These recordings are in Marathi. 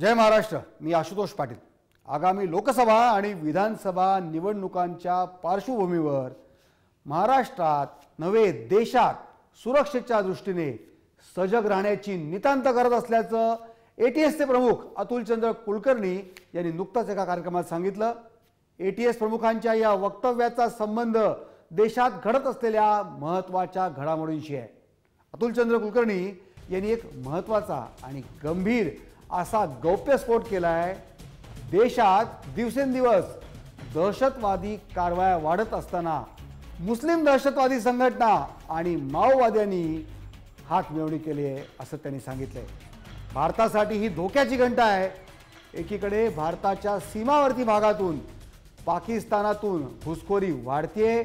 जय महाराष्ट्र मी आशुतोष पाटील. आगामी लोकसभा आणि विधानसभा निवडणुकांच्या पार्श्वभूमीवर महाराष्ट्रात नव्हे देशात सुरक्षेच्या दृष्टीने सजग राहण्याची नितांत गरज असल्याचं ए टी एसचे प्रमुख अतुलचंद्र कुलकर्णी यांनी नुकताच एका कार्यक्रमात सांगितलं. ए टी एस प्रमुखांच्या या वक्तव्याचा संबंध देशात घडत असलेल्या महत्त्वाच्या घडामोडींशी आहे. अतुलचंद्र कुलकर्णी यांनी एक महत्त्वाचा आणि गंभीर असा गौप्यस्फोट केला आहे देशात दिवसेंदिवस दहशतवादी कारवाया वाढत असताना मुस्लिम दहशतवादी संघटना आणि माओवाद्यांनी हातमिळवणी केली आहे असं त्यांनी सांगितलंय. भारतासाठी ही धोक्याची घंटा आहे. एकीकडे भारताच्या सीमावर्ती भागातून पाकिस्तानातून घुसखोरी वाढतेय.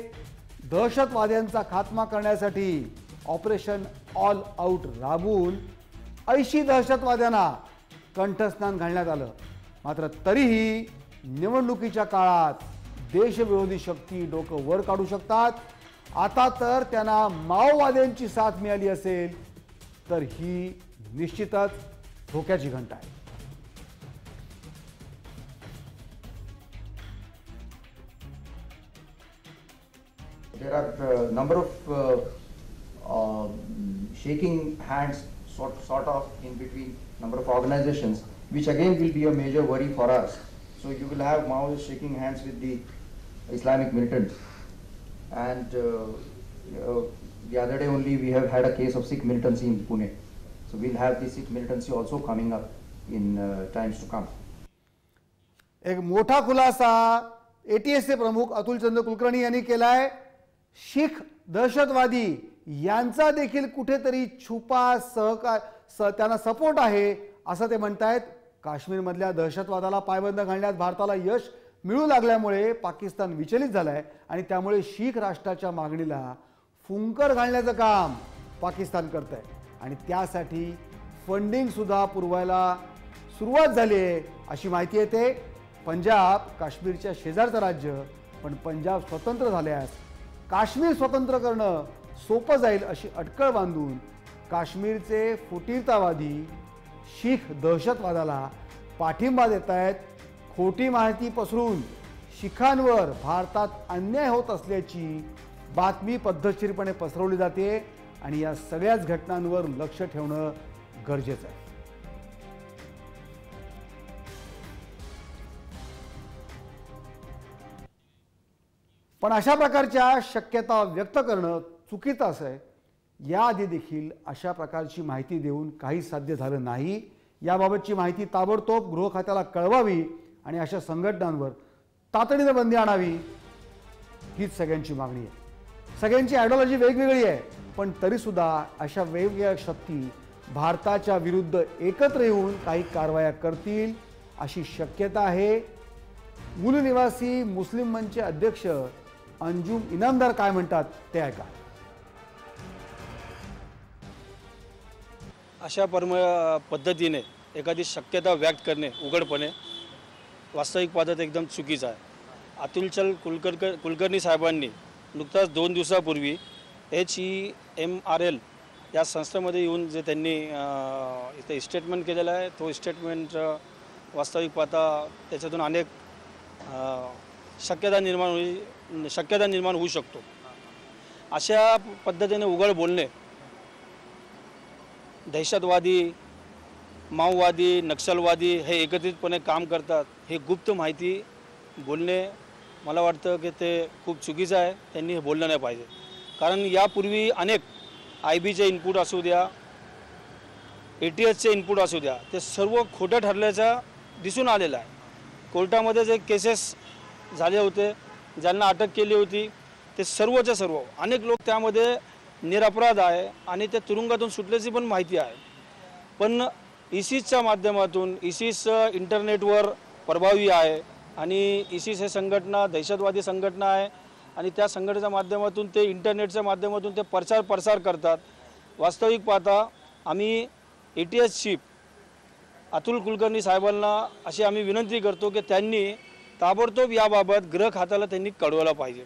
दहशतवाद्यांचा खात्मा करण्यासाठी ऑपरेशन ऑल आऊट राबून ऐंशी दहशतवाद्यांना कंठस्नान घालण्यात आलं. मात्र तरीही निवडणुकीच्या काळात देशविरोधी शक्ती डोकं वर काढू शकतात. आता तर त्यांना माओवाद्यांची साथ मिळाली असेल तर ही निश्चितच धोक्याची घंटा आहे. There are shaking number of uh, uh shaking hands sort, sort of in between number of organizations, which again will be a major worry for us. So you will have Maoists shaking hands with the Islamic militants. And uh, uh, the other day only we have had a case of Sikh militancy in Pune. So we'll have the Sikh militancy also coming up in uh, times to come. एक मोठा खुलासा एटीएसचे प्रमुख अतुलचंद्र कुलकर्णी यांनी केलाय शीख दहशतवादी यांचा देखील कुठेतरी छुपा सहकार स त्यांना सपोर्ट आहे असं ते म्हणतायत. काश्मीरमधल्या दहशतवादाला पायबंद घालण्यात भारताला यश मिळू लागल्यामुळे पाकिस्तान विचलित झालाय आणि त्यामुळे शीख राष्ट्राच्या मागणीला फुंकर घालण्याचं काम पाकिस्तान करत आहे आणि त्यासाठी फंडिंग सुद्धा पुरवायला सुरुवात झाली आहे अशी माहिती येते. पंजाब काश्मीरच्या शेजारचं राज्य पण पंजाब स्वतंत्र झाल्यास काश्मीर स्वतंत्र करणं सोपं जाईल अशी अटकळ बांधून काश्मीरचे फुटीरतावादी शीख दहशतवादाला पाठिंबा देत आहेत खोटी माहिती पसरून शिखांवर भारतात अन्याय होत असल्याची बातमी पद्धतशीरपणे पसरवली जाते आणि या सगळ्याच घटनांवर लक्ष ठेवणं गरजेचं आहे. पण अशा प्रकारच्या शक्यता व्यक्त करणं चुकीचं असं आहे. याआधी देखील अशा प्रकारची माहिती देऊन काही साध्य झालं नाही. याबाबतची माहिती ताबडतोब गृह खात्याला कळवावी आणि अशा संघटनांवर तातडीनं बंदी आणावी हीच सगळ्यांची मागणी आहे. सगळ्यांची आयडिओलॉजी वेगवेगळी आहे पण तरीसुद्धा अशा वेगवेगळ्या शक्ती भारताच्या विरुद्ध एकत्र येऊन काही कारवाया करतील अशी शक्यता आहे. मूल निवासी मुस्लिम मंचचे अध्यक्ष अंजुम इनामदार काय म्हणतात ते ऐका. अशा परम पद्धतीने एखादी शक्यता व्यक्त करणे उघडपणे वास्तविक पद्धत एकदम चुकीचं आहे. अतुलचल कुलकर्क कुलकर्णी साहेबांनी नुकताच दोन दिवसापूर्वी H E M R L या संस्थेमध्ये येऊन जे त्यांनी इथे स्टेटमेंट केलेलं आहे तो स्टेटमेंट वास्तविक पाहता त्याच्यातून अनेक शक्यता निर्माण होई शक्यता निर्माण होऊ शकतो. अशा पद्धतीने उघड बोलणे दहशतवादी माओवादी नक्षलवादी हे एकत्रितपणे काम करतात हे गुप्त माहिती बोलणे मला वाटतं की ते खूप चुकीचं आहे. त्यांनी हे बोललं नाही पाहिजे. कारण यापूर्वी अनेक आय बीचे इनपुट असू द्या ए टी एसचे इनपुट असू द्या ते सर्व खोटं ठरल्याचं दिसून आलेलं आहे. कोर्टामध्ये जे केसेस झाले होते ज्यांना अटक केली होती ते सर्वच्या सर्व अनेक लोक त्यामध्ये निरपराध आहे आणि ते तुरुंगातून सुटल्याची पण माहिती आहे. पण इसिसच्या माध्यमातून इसिस इंटरनेटवर प्रभावी आहे आणि इसिस हे संघटना दहशतवादी संघटना आहे आणि त्या संघटनेच्या माध्यमातून ते इंटरनेटच्या माध्यमातून ते प्रचार प्रसार करतात. वास्तविक पाहता आम्ही A T S chief Atul Kulkarni साहेबांना अशी आम्ही विनंती करतो की त्यांनी ताबडतोब याबाबत गृह खात्याला त्यांनी कळवलं पाहिजे.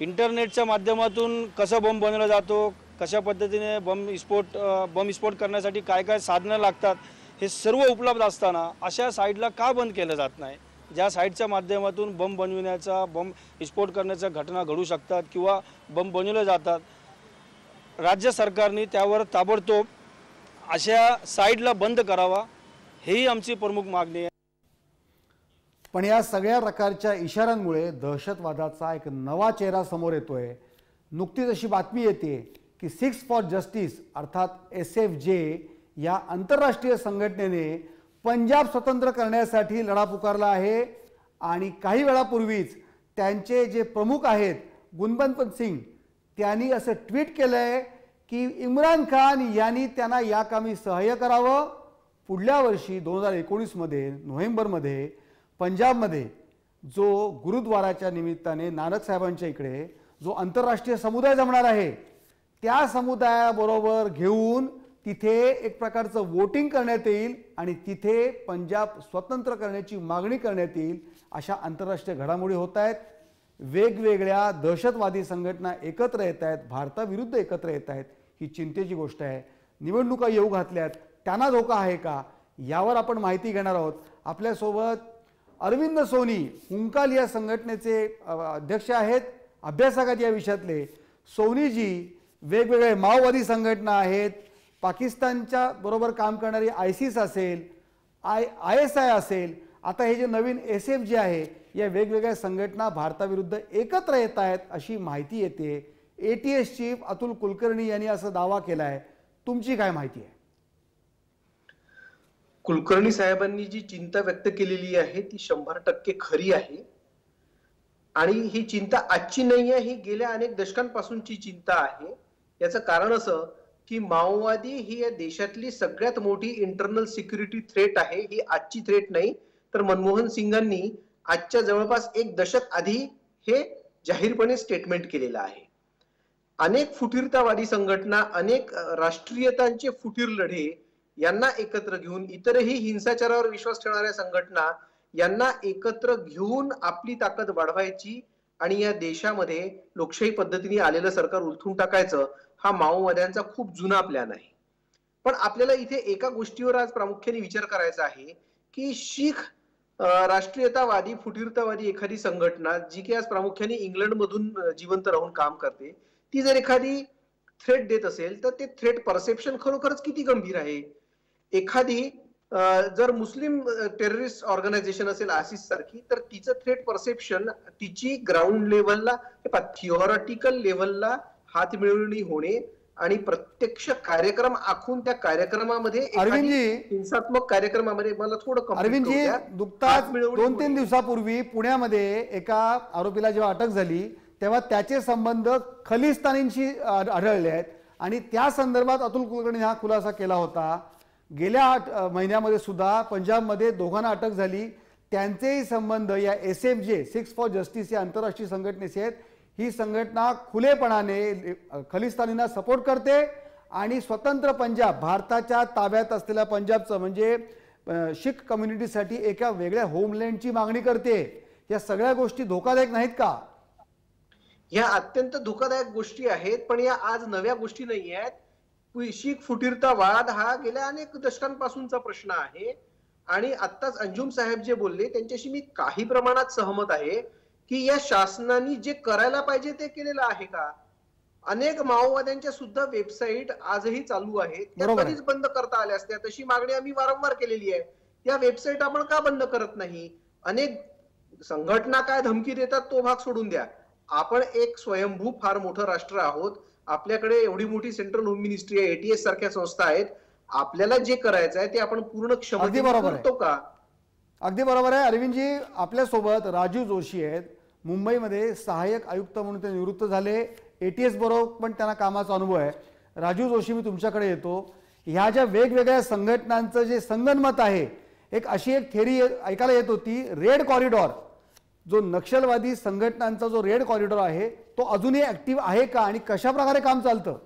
इंटरनेटच्या माध्यमातून कसं बम बनवला जातो कशा पद्धतीने बम स्फोट बॉम्ब बम करण्यासाठी काय काय साधनं लागतात हे सर्व उपलब्ध असताना अशा साईडला का बंद केलं जात नाही? ज्या साईडच्या माध्यमातून बंब बनविण्याचा बंब इस्फोट करण्याच्या घटना घडू शकतात किंवा बंब बनवले जातात राज्य सरकारने त्यावर ताबडतोब अशा साईडला बंद करावा हेही आमची प्रमुख मागणी आहे. पण या सगळ्या प्रकारच्या इशाऱ्यांमुळे दहशतवादाचा एक नवा चेहरा समोर येतोय. नुकतीच अशी बातमी येते की सिक्स फॉर जस्टिस अर्थात एस एफ जे या आंतरराष्ट्रीय संघटनेने पंजाब स्वतंत्र करण्यासाठी लढा पुकारला आहे आणि काही वेळापूर्वीच त्यांचे जे प्रमुख आहेत गुनबंत सिंग त्यांनी असं ट्विट केलं आहे की इम्रान खान यांनी त्यांना या कामी सहाय्य करावं. पुढल्या वर्षी दोन हजार एकोणीसमध्ये नोव्हेंबरमध्ये पंजाबमध्ये जो गुरुद्वाराच्या निमित्ताने नानक साहेबांच्या इकडे जो आंतरराष्ट्रीय समुदाय जमणार आहे त्या समुदायाबरोबर घेऊन तिथे एक प्रकारचं वोटिंग करण्यात येईल आणि तिथे पंजाब स्वतंत्र करण्याची मागणी करण्यात येईल अशा आंतरराष्ट्रीय घडामोडी होत आहेत. वेगवेगळ्या दहशतवादी संघटना एकत्र येत आहेत भारताविरुद्ध एकत्र येत आहेत ही चिंतेची गोष्ट आहे. निवडणुका येऊ घातल्यात त्यांना धोका आहे का? यावर आपण माहिती घेणार आहोत. आपल्यासोबत अरविंद सोनी हुंकाल या संघटनेचे अध्यक्ष आहेत. अभ्यासक या विषयातले. सोनीजी वेगवेगळे माओवादी संघटना आहेत. पाकिस्तानच्या बरोबर काम करणारी आयसिस असेल आय आय एस आय असेल आता हे जे नवीन एस एफ जे आहे या वेगवेगळ्या संघटना भारताविरुद्ध एकत्र येत आहेत अशी माहिती येते. A T S chief Atul Kulkarni यांनी असा दावा केला आहे तुमची काय माहिती आहे? कुलकर्णी साहेबांनी जी चिंता व्यक्त केलेली आहे ती शंभर टक्के खरी आहे. आणि ही चिंता आजची नाही आहे ही गेल्या अनेक दशकांपासूनची चिंता आहे. याचं कारण असं की माओवादी ही या देशातली सगळ्यात मोठी इंटरनल सिक्युरिटी थ्रेट आहे ही आजची थ्रेट नाही. तर मनमोहन सिंगांनी आजच्या जवळपास एक दशक आधी हे जाहीरपणे स्टेटमेंट केलेलं आहे. अनेक फुटीरतावादी संघटना अनेक राष्ट्रीयतांचे फुटीर लढे यांना एकत्र घेऊन इतरही हिंसाचारावर विश्वास ठेवणाऱ्या संघटना यांना एकत्र घेऊन आपली ताकद वाढवायची आणि या देशामध्ये लोकशाही पद्धतीने आलेलं सरकार उलथून टाकायचं हा माओवाद्यांचा खूप जुना प्लॅन आहे. पण आपल्याला इथे एका गोष्टीवर आज प्रामुख्याने विचार करायचा आहे की शीख राष्ट्रीयतावादी फुटीरतावादी एखादी संघटना जी की आज प्रामुख्याने इंग्लंडमधून जिवंत राहून काम करते ती जर एखादी थ्रेट देत असेल तर ते थ्रेट परसेप्शन खरोखरच किती गंभीर आहे? एखादी जर मुस्लिम टेररिस्ट ऑर्गनायझेशन असेल आसिस सारखी तर तिचं थ्रेट परसेप्शन तिची ग्राउंड लेवलला थिओरटिकल लेवलला हात मिळवणी होणे आणि प्रत्यक्ष कार्यक्रम आखून त्या कार्यक्रमामध्ये हिंसात्मक कार्यक्रमामध्ये मला थोडं अरविंदजी. नुकताच दोन तीन. दिवसापूर्वी पुण्यामध्ये एका आरोपीला जेव्हा अटक झाली तेव्हा त्याचे संबंध खलिस्तानींशी आढ- आढळले आहेत आणि त्या संदर्भात अतुल कुलकर्णी हा खुलासा केला होता गेल्या आठ महिन्यामध्ये सुद्धा पंजाबमध्ये दोघांना अटक झाली. त्यांचेही संबंध या S F J Sikhs for Justice या आंतरराष्ट्रीय संघटनेशी आहेत. ही संघटना खुलेपणाने खलिस्तानींना सपोर्ट करते आणि स्वतंत्र पंजाब भारताच्या ताब्यात असलेल्या पंजाबचं म्हणजे शीख कम्युनिटीसाठी एका वेगळ्या होमलँडची मागणी करते. या सगळ्या गोष्टी धोकादायक नाहीत का? या अत्यंत धोकादायक गोष्टी आहेत पण या आज नव्या गोष्टी नाही आहेत शीख फुटीरतावाद हा गेल्या अनेक दशकांपासूनचा प्रश्न आहे. आणि आत्ताच अंजुम साहेब जे बोलले त्यांच्याशी मी काही प्रमाणात सहमत आहे की या शासनाने जे करायला पाहिजे ते केलेलं आहे का? अनेक माओवाद्यांच्या सुद्धा वेबसाईट आजही चालू आहेत. त्या. कधीच बंद करता आल्या असत्या. तशी मागणी आम्ही वारंवार केलेली आहे. त्या वेबसाईट आपण का बंद करत नाही? अनेक संघटना काय धमकी देतात तो भाग सोडून द्या. आपण एक स्वयंभू फार मोठं राष्ट्र आहोत. आपल्याकडे एवढी मोठी सेंट्रल होम मिनिस्ट्री आहे एटीएस सारख्या संस्था आहेत. आपल्याला जे करायचं आहे ते आपण पूर्ण आहे. करतो का? अगदी बरोबर आहे. अरविंदजी आपल्यासोबत राजीव जोशी आहेत. मुंबईमध्ये सहाय्यक आयुक्त म्हणून ते निवृत्त झाले. ए टी एस बरोबर पण त्यांना कामाचा अनुभव आहे. राजीव जोशी मी तुमच्याकडे येतो. ह्या ज्या वेगवेगळ्या संघटनांचं जे संगनमत आहे एक अशी एक थेरी ऐकायला येत होती. रेड कॉरिडॉर जो नक्षलवादी संघटनांचा जो रेड कॉरिडॉर आहे तो अजूनही ऍक्टिव्ह आहे का आणि कशा प्रकारे काम चालतं?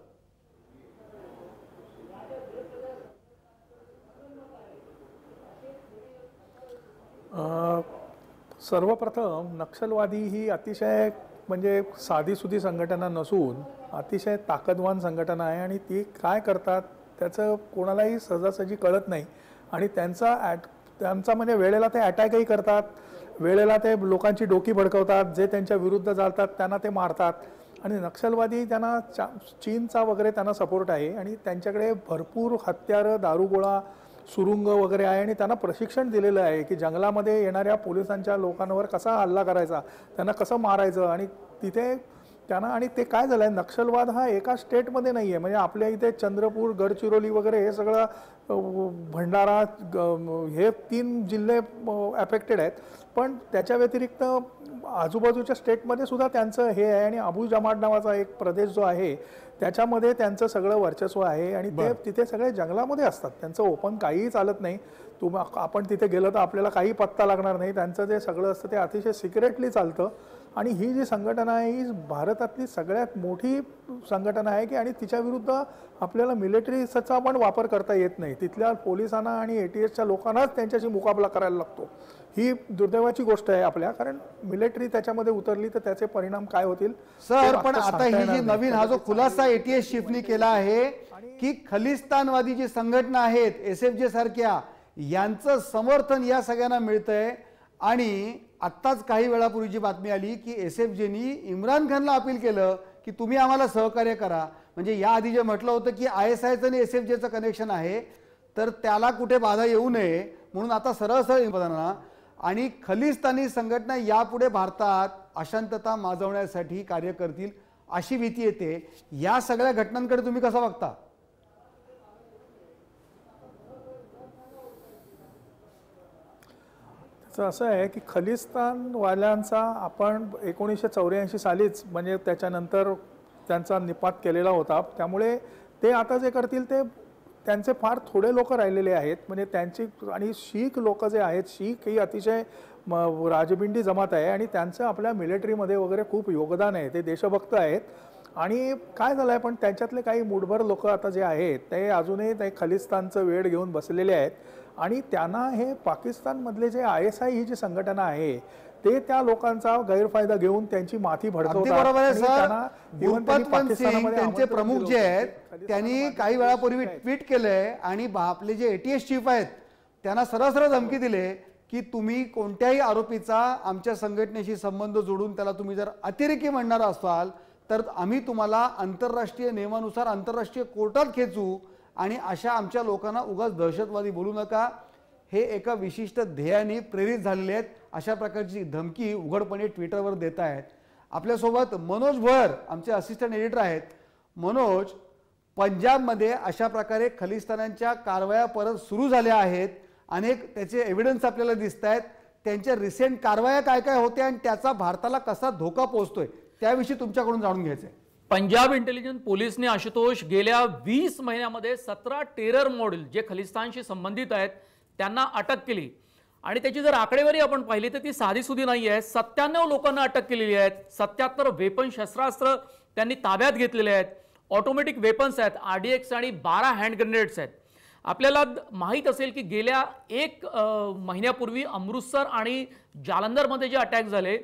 सर्वप्रथम नक्षलवादी ही अतिशय म्हणजे साधीसुधी संघटना नसून अतिशय ताकदवान संघटना आहे आणि ती काय करतात त्याचं कोणालाही सहजासहजी कळत नाही. आणि त्यांचा ॲट त्यांचा म्हणजे वेळेला ते अटॅकही करतात. वेळेला ते लोकांची डोकी भडकवतात जे त्यांच्या विरुद्ध चालतात त्यांना ते मारतात. आणि नक्षलवादी त्यांना चा चीनचा वगैरे त्यांना सपोर्ट आहे आणि त्यांच्याकडे भरपूर हत्यारं दारुगोळा सुरुंग वगैरे आहे आणि त्यांना प्रशिक्षण दिलेलं आहे की जंगलामध्ये येणाऱ्या पोलिसांच्या लोकांवर कसा हल्ला करायचा त्यांना कसं मारायचं आणि तिथे त्यांना आणि ते काय झालं आहे नक्षलवाद हा एका स्टेटमध्ये नाही आहे म्हणजे आपल्या इथे चंद्रपूर गडचिरोली वगैरे हे सगळं भंडारा हे तीन जिल्हे अफेक्टेड आहेत. पण त्याच्या व्यतिरिक्त आजूबाजूच्या स्टेटमध्ये सुद्धा त्यांचं हे आहे आणि अबू जमाट नावाचा एक प्रदेश जो आहे त्याच्यामध्ये त्यांचं सगळं वर्चस्व आहे आणि ते तिथे सगळे जंगलामध्ये असतात. त्यांचं ओपन काहीही चालत नाही. तुम आपण तिथे गेलं तर आपल्याला काही पत्ता लागणार नाही. त्यांचं जे सगळं असतं ते अतिशय सिक्रेटली चालतं. आणि ही जी संघटना आहे ही भारतातली सगळ्यात मोठी संघटना आहे की आणि तिच्या विरुद्ध आपल्याला मिलिटरीचा पण वापर करता येत नाही. तिथल्या पोलिसांना आणि ए टी एसच्या लोकांनाच त्यांच्याशी मुकाबला करायला लागतो. ही दुर्दैवाची गोष्ट आहे आपल्या कारण मिलिटरी त्याच्यामध्ये उतरली तर त्याचे परिणाम काय होतील? सर पण आता ही जी. नवीन हा जो खुलासा एटीएस शिफनी केला आहे की खलिस्तानवादी जी संघटना आहेत एस एफ जे सारख्या यांचं समर्थन या सगळ्यांना मिळतंय. आणि आत्ताच काही वेळापूर्वीची बातमी आली की एस एफ जेनी इम्रान खानला अपील केलं की तुम्ही आम्हाला सहकार्य करा. म्हणजे या आधी जे म्हटलं होतं की आय एस आयचं आणि एस एफ जेचं कनेक्शन आहे तर त्याला कुठे बाधा येऊ नये म्हणून आता सरळ सरळ बदलणार आणि खलिस्तानी संघटना यापुढे भारतात अशांतता माजवण्यासाठी कार्य करतील अशी भीती येते. या सगळ्या घटनांकडे तुम्ही कसं बघता? असं आहे की खलिस्तानवाल्यांचा आपण एकोणीसशे चौऱ्याऐंशी सालीच म्हणजे त्याच्यानंतर त्यांचा निपात केलेला होता. त्यामुळे ते आता जे करतील ते त्यांचे फार थोडे लोक राहिलेले आहेत. म्हणजे त्यांची आणि शीख लोक जे आहेत शीख ही अतिशय म- राजबिंडी जमात आहे आणि त्यांचं आपल्या मिलिटरीमध्ये वगैरे खूप योगदान आहे. ते देशभक्त आहेत. आणि काय झालं आहे पण त्यांच्यातले काही मूठभर लोक आता जे आहेत ते अजूनही ते खलिस्तानचं वेळ घेऊन बसलेले आहेत. आणि त्यांना हे पाकिस्तानमधले जे आय एस आय ही जी संघटना आहे ते त्या लोकांचा गैरफायदा घेऊन त्यांची माथी त्यांचे प्रमुख जे होतं. आहेत त्यांनी काही वेळापूर्वी. ट्विट केलंय आणि आपले जे एटीएस चीफ आहेत त्यांना सरळ धमकी दिले की तुम्ही कोणत्याही आरोपीचा आमच्या संघटनेशी संबंध जोडून त्याला तुम्ही जर अतिरेकी म्हणणार असाल तर आम्ही तुम्हाला आंतरराष्ट्रीय नियमानुसार आंतरराष्ट्रीय कोर्टात खेचू आणि अशा आमच्या लोकांना उगाच दहशतवादी बोलू नका. हे एका विशिष्ट ध्येयाने प्रेरित झालेले आहेत. अशा प्रकारची धमकी उघडपणे ट्विटरवर देत आहेत. आपल्यासोबत मनोज भर आमचे असिस्टंट एडिटर आहेत. मनोज पंजाबमध्ये अशा प्रकारे खलिस्तानांच्या कारवाया परत सुरू झाल्या आहेत. अनेक त्याचे एव्हिडन्स आपल्याला दिसत आहेत. त्यांच्या रिसेंट कारवाया काय काय होत्या आणि त्याचा भारताला कसा धोका पोहोचतोय? त्याविषयी तुमच्याकडून जाणून घ्यायचं आहे पंजाब इंटेलिजन्स पोलिसने आशुतोष गेल्या वीस महिन्यामध्ये सतरा टेरर मॉडेल जे खलिस्तानशी संबंधित आहेत त्यांना अटक केली. आणि त्याची जर आकडेवारी आपण पाहिली तर ती साधीसुधी नाही आहे. सत्त्याण्णव लोकांना अटक केलेली आहेत सत्याहत्तर वेपन शस्त्रास्त्र त्यांनी ताब्यात घेतलेले आहेत. ऑटोमॅटिक वेपन्स आहेत आर डी एक्स आणि बारा हँड ग्रेनेड्स आहेत. आपल्याला माहीत असेल की गेल्या एक महिन्यापूर्वी अमृतसर आणि जालंधरमध्ये जे अटॅक झाले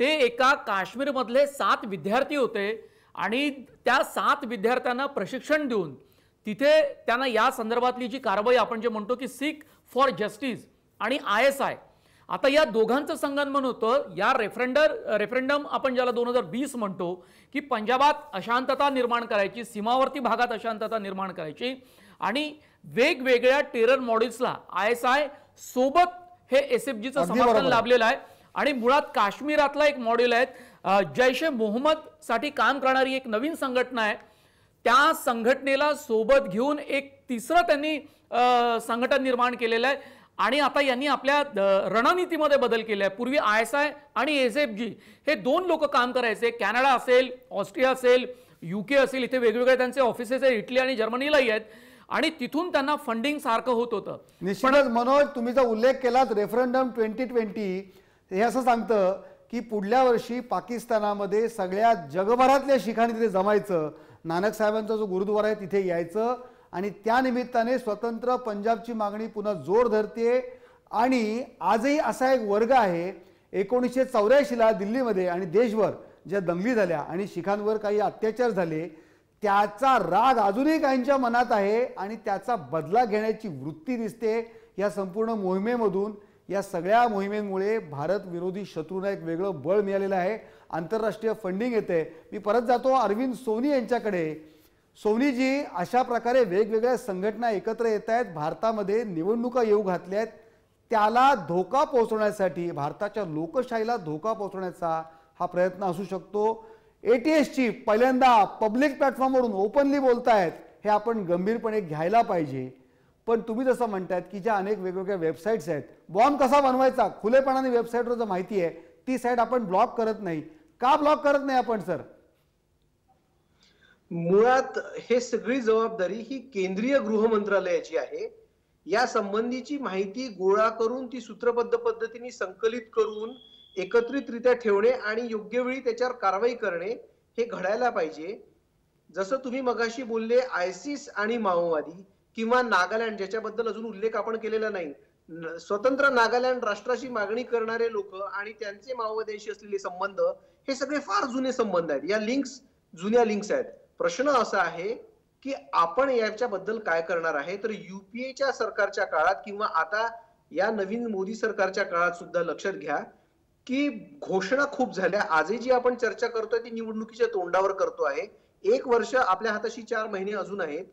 ते एका काश्मीरमधले सात विद्यार्थी होते. आणि त्या सात विद्यार्थ्यांना प्रशिक्षण देऊन तिथे त्यांना या संदर्भातली जी कारवाई आपण जे म्हणतो की सिक फॉर जस्टिस आणि आय एस आय आता या दोघांचं संगनमन होतं. या रेफरेंडर रेफरेंडम आपण ज्याला दोन हजार वीस म्हणतो की पंजाबात अशांतता निर्माण करायची सीमावर्ती भागात अशांतता निर्माण करायची आणि वेगवेगळ्या टेरर मॉडेल्सला आय एस आय सोबत हे एस एफ जीचं समर्थन. लाभलेलं आहे. आणि मुळात काश्मीरातला एक मॉडेल आहे जैश ए मोहम्मदसाठी काम करणारी एक नवीन संघटना आहे. त्या संघटनेला सोबत घेऊन एक तिसरं त्यांनी संघटन निर्माण केलेलं आहे. आणि आता यांनी आपल्या रणनीतीमध्ये बदल केले आहे. पूर्वी आय एस आय आणि एस एफ जी हे दोन लोक काम करायचे. कॅनडा असेल ऑस्ट्रिया असेल युके असेल इथे वेगवेगळे त्यांचे ऑफिसेस आहेत इटली आणि जर्मनीलाही आहेत. आणि तिथून त्यांना फंडिंग सारखं होत होतं. निश्चितच मनोज तुम्ही जो उल्लेख केलात रेफरंडम ट्वेंटी ट्वेंटी हे असं सांगतं की पुढल्या वर्षी पाकिस्तानामध्ये सगळ्या जगभरातल्या शिखांनी तिथे जमायचं. नानक साहेबांचा जो गुरुद्वारा आहे तिथे यायचं. आणि त्यानिमित्ताने स्वतंत्र पंजाबची मागणी पुन्हा जोर धरते आणि आजही असा एक वर्ग आहे एकोणीसशे चौऱ्याऐंशीला दिल्लीमध्ये आणि देशभर ज्या दंगली झाल्या आणि शिखांवर काही अत्याचार झाले त्याचा राग अजूनही काहींच्या मनात आहे आणि त्याचा बदला घेण्याची वृत्ती दिसते या संपूर्ण मोहिमेमधून. या सगळ्या मोहिमेमुळे भारत विरोधी शत्रूंना एक वेगळं बळ मिळालेलं आहे. आंतरराष्ट्रीय फंडिंग येते. मी परत जातो. अरविंद सोनी यांच्याकडे. सोनीजी अशा प्रकारे वेगवेगळ्या संघटना एकत्र येत आहेत. भारतामध्ये निवडणुका येऊ घातल्या आहेत. त्याला धोका पोहोचवण्यासाठी भारताच्या लोकशाहीला धोका पोहोचवण्याचा हा प्रयत्न असू शकतो. ए टी एसची पहिल्यांदा पब्लिक प्लॅटफॉर्मवरून ओपनली बोलतायत. हे आपण गंभीरपणे घ्यायला पाहिजे. पण तुम्ही जसं म्हणतायत की ज्या अनेक वेगवेगळ्या वेबसाईट्स आहेत बॉम्ब कसा बनवायचा? खुलेपणाने वेबसाईटवर जर माहिती आहे ती साईट आपण ब्लॉक करत नाही. का ब्लॉक करत नाही आपण सर मुळात हे सगळी जबाबदारी ही केंद्रीय गृह मंत्रालयाची आहे. या संबंधीची माहिती गोळा करून ती सूत्रबद्ध पद्धतीने संकलित करून एकत्रितरित्या ठेवणे आणि योग्य वेळी त्याच्यावर कारवाई करणे हे घडायला पाहिजे. जसं तुम्ही मगाशी बोलले आयसिस आणि माओवादी. किंवा नागालँड ज्याच्याबद्दल अजून उल्लेख आपण केलेला नाही. स्वतंत्र नागालँड राष्ट्राची मागणी करणारे लोक आणि त्यांचे माओवाद्यांशी असलेले संबंध हे सगळे फार जुने संबंध आहेत. या लिंक्स जुन्या लिंक्स आहेत. प्रश्न असा आहे की आपण याच्याबद्दल काय करणार आहे? तर युपीएच्या सरकारच्या काळात किंवा आता या नवीन मोदी सरकारच्या काळात सुद्धा लक्षात घ्या की घोषणा खूप झाल्या. आजही जी आपण चर्चा करतोय ती निवडणुकीच्या तोंडावर करतो आहे. एक वर्ष आपल्या हाताशी चार महिने अजून आहेत.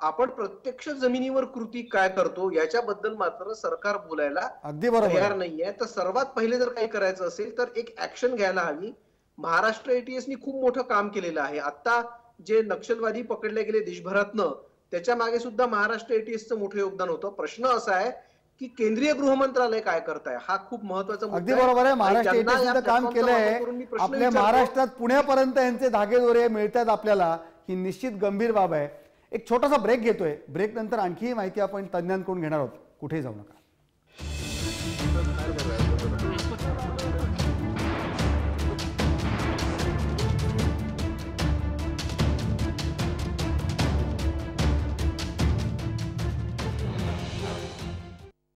आपण प्रत्यक्ष जमिनीवर कृती काय करतो याच्याबद्दल मात्र सरकार बोलायला अगदी बरोबर. तयार आहे. नाहीये. तर सर्वात पहिले जर काही करायचं असेल तर एक ऍक्शन घ्यायला हवी. महाराष्ट्र एटीएसनी खूप मोठं काम केलेलं आहे. आता जे नक्षलवादी पकडले गेले देशभरातनं त्याच्यामागे सुद्धा महाराष्ट्र एटीएसचं मोठं योगदान होतं. प्रश्न असा आहे की केंद्रीय गृह मंत्रालय काय करताय? हा खूप महत्त्वाचा अगदी आहे. बरोबर आहे. महाराष्ट्र काम केलंय आपल्या महाराष्ट्रात पुण्यापर्यंत यांचे धागेदोरे मिळतात आपल्याला. ही निश्चित गंभीर बाब आहे. एक छोटासा ब्रेक घेतोय. ब्रेक नंतर आणखी माहिती आपण तज्ज्ञांकडून घेणार आहोत. कुठेही जाऊ नका.